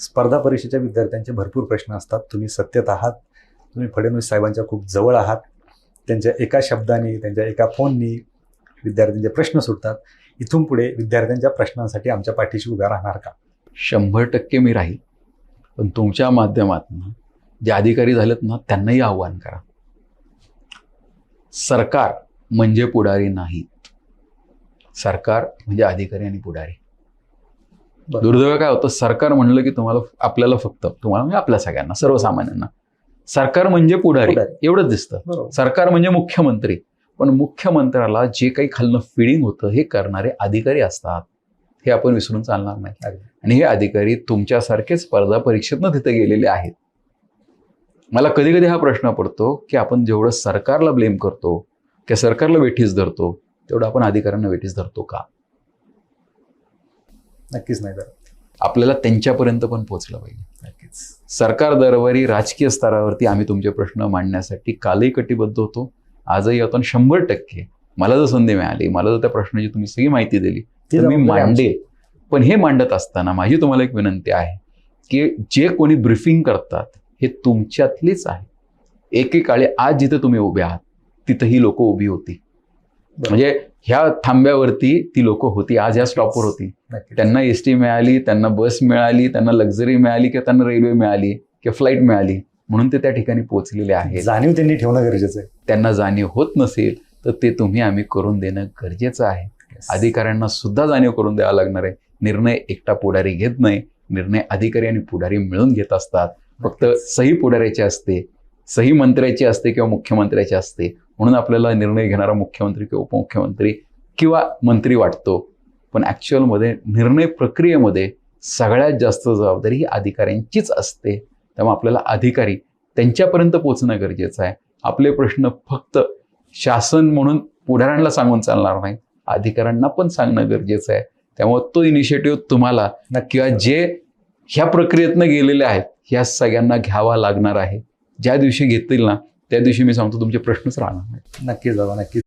स्पर्धा परीक्षेच्या विद्यार्थ्यांचे भरपूर प्रश्न असतात. तुम्ही सत्यत आहात. तुम्ही फडणवीस साहेबांच्या खूप जवळ आहात. त्यांच्या एका शब्दाने त्यांच्या एका फोननी विद्यार्थ्यांचे प्रश्न सुटतात. इथून पुढे विद्यार्थ्यांच्या प्रश्नांसाठी आमच्या पाठीशी उभ्या राहणार का? शंभर टक्के मी राहील. पण तुमच्या माध्यमातून जे अधिकारी झालेत ना त्यांनाही आव्हान करा. सरकार म्हणजे पुढारी नाहीत. सरकार म्हणजे अधिकारी आणि पुढारी. दुर्दैव काय होतं? सरकार म्हणलं की तुम्हाला आपल्याला फक्त तुम्हाला म्हणजे आपल्या सगळ्यांना सर्वसामान्यांना. सरकार म्हणजे पुढारी. एवढंच दिसतं. सरकार म्हणजे मुख्यमंत्री. पण मुख्यमंत्र्याला जे काही खालनं फिडिंग होतं हे करणारे अधिकारी असतात. हे आपण विसरून चालणार नाही. आणि हे अधिकारी तुमच्यासारखेच स्पर्धा परीक्षेतनं तिथे गेलेले आहेत. मला कधी कधी हा प्रश्न पडतो की आपण जेवढं सरकारला ब्लेम करतो किंवा सरकारला वेठीस धरतो तेवढं आपण अधिकाऱ्यांना वेठीस धरतो का? नक्कीच नाही तर आपल्याला त्यांच्यापर्यंत पण पोहोचलं पाहिजे. नक्कीच. सरकार दरबारी राजकीय स्तरावरती आम्ही तुमचे प्रश्न मांडण्यासाठी कालही कटिबद्ध होतो. आजही आपण शंभर टक्के मला जर संधी मिळाली मला जर त्या प्रश्नाची तुम्ही सगळी माहिती दिली तर मी. मांडे पण हे मांडत असताना माझी तुम्हाला एक विनंती आहे की जे कोणी ब्रिफिंग करतात हे तुमच्यातलीच आहे. एकेकाळी आज जिथे तुम्ही उभे आहात तिथं ही लोक उभी होती. म्हणजे ह्या थांब्यावरती ती लोक होती. आज ह्या स्टॉपवर होती. त्यांना एस टी मिळाली त्यांना बस मिळाली त्यांना लक्झरी मिळाली किंवा त्यांना रेल्वे मिळाली किंवा फ्लाईट मिळाली. म्हणून ते त्या ठिकाणी पोहोचलेले आहेत. जाणीव त्यांनी ठेवणं गरजेचं आहे. त्यांना जाणीव होत नसेल तर ते तुम्ही आम्ही करून देणं गरजेचं आहे. अधिकाऱ्यांना सुद्धा जाणीव करून द्यावा लागणार आहे. निर्णय एकटा पुढारी घेत नाही. निर्णय अधिकारी आणि पुढारी मिळून घेत असतात. फक्त सही पुढाऱ्याची असते सही मंत्र्याची असते किंवा मुख्यमंत्र्याची असते. म्हणून आपल्याला निर्णय घेणारा मुख्यमंत्री किंवा उपमुख्यमंत्री किंवा मंत्री वाटतो. पण ॲक्च्युअलमध्ये निर्णय प्रक्रियेमध्ये सगळ्यात जास्त जबाबदारी ही अधिकाऱ्यांचीच असते. त्यामुळे आपल्याला अधिकारी त्यांच्यापर्यंत पोचणं गरजेचं आहे. आपले प्रश्न फक्त शासन म्हणून पुढाऱ्यांना सांगून चालणार नाही अधिकाऱ्यांना पण सांगणं गरजेचं आहे. त्यामुळे तो इनिशिएटिव्ह तुम्हाला किंवा जे ह्या प्रक्रियेतनं गेलेले आहेत ह्या सगळ्यांना घ्यावा लागणार आहे. ज्या दिवशी घेतील ना त्या दिवशी मी सांगतो तुमचे प्रश्नच राहणार नाही. नक्कीच बाबा नक्कीच